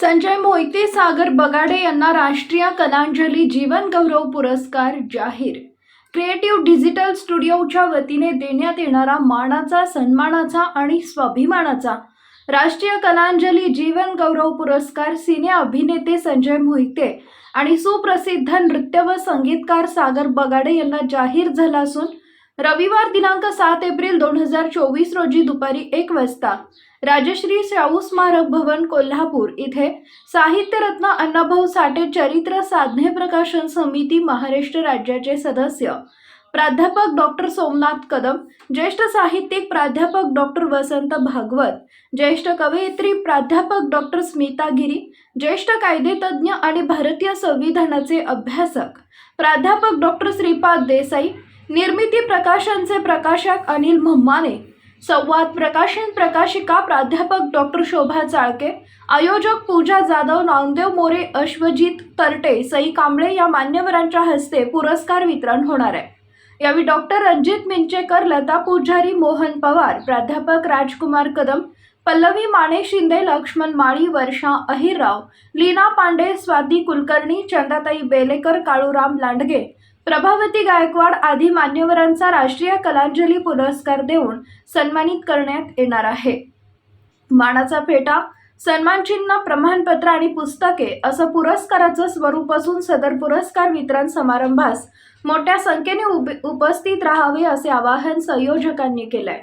संजय मोहिते सागर बगाडे यांना राष्ट्रीय कलांजली जीवन गौरव पुरस्कार जाहीर. क्रिएटिव्ह डिजिटल स्टुडिओच्या वतीने देण्यात येणारा मानाचा सन्मानाचा आणि स्वाभिमानाचा राष्ट्रीय कलांजली जीवन गौरव पुरस्कार सिने अभिनेते संजय मोहिते आणि सुप्रसिद्ध नृत्य व संगीतकार सागर बगाडे यांना जाहीर झाला असून रविवार दिनांक सात एप्रिल दोन हजार चोवीस रोजी दुपारी एक वाजता राजश्री शाहू स्मारक भवन कोल्हापूर इथे साहित्यरत्न अण्णाभाऊ साठे चरित्र साधने प्रकाशन समिती महाराष्ट्र राज्याचे सदस्य. प्राध्यापक डॉक्टर सोमनाथ कदम ज्येष्ठ साहित्यिक प्राध्यापक डॉक्टर वसंत भागवत ज्येष्ठ कवयित्री प्राध्यापक डॉक्टर स्मिता गिरी ज्येष्ठ कायदेतज्ञ आणि भारतीय संविधानाचे अभ्यासक. प्राध्यापक डॉक्टर श्रीपाद देसाई निर्मिती प्रकाशनचे प्रकाशक अनिल म्हाने संवाद प्रकाशन प्रकाशिका प्राध्यापक डॉक्टर शोभा चाळके आयोजक पूजा जाधव नामदेव मोरे अश्वजित तरटे सई कांबळे या मान्यवरांच्या हस्ते पुरस्कार वितरण होणार आहे. यावेळी डॉक्टर रणजित मिंचेकर लता पुजारी मोहन पवार प्राध्यापक राजकुमार कदम पल्लवी माने शिंदे लक्ष्मण माळी वर्षा अहिरराव लीना पांडे स्वाती कुलकर्णी चंदाताई बेलेकर काळूराम लांडगे प्रभावती गायकवाड आदी मान्यवरांचा राष्ट्रीय कलांजली पुरस्कार देऊन सन्मानित करण्यात येणार आहे. मानाचा फेटा सन्मानचिन्ह प्रमाणपत्र आणि पुस्तके असं पुरस्काराचं स्वरूप असून सदर पुरस्कार वितरण समारंभास मोठ्या संख्येने उप- उपस्थित राहावे असे आवाहन संयोजकांनी केलंय.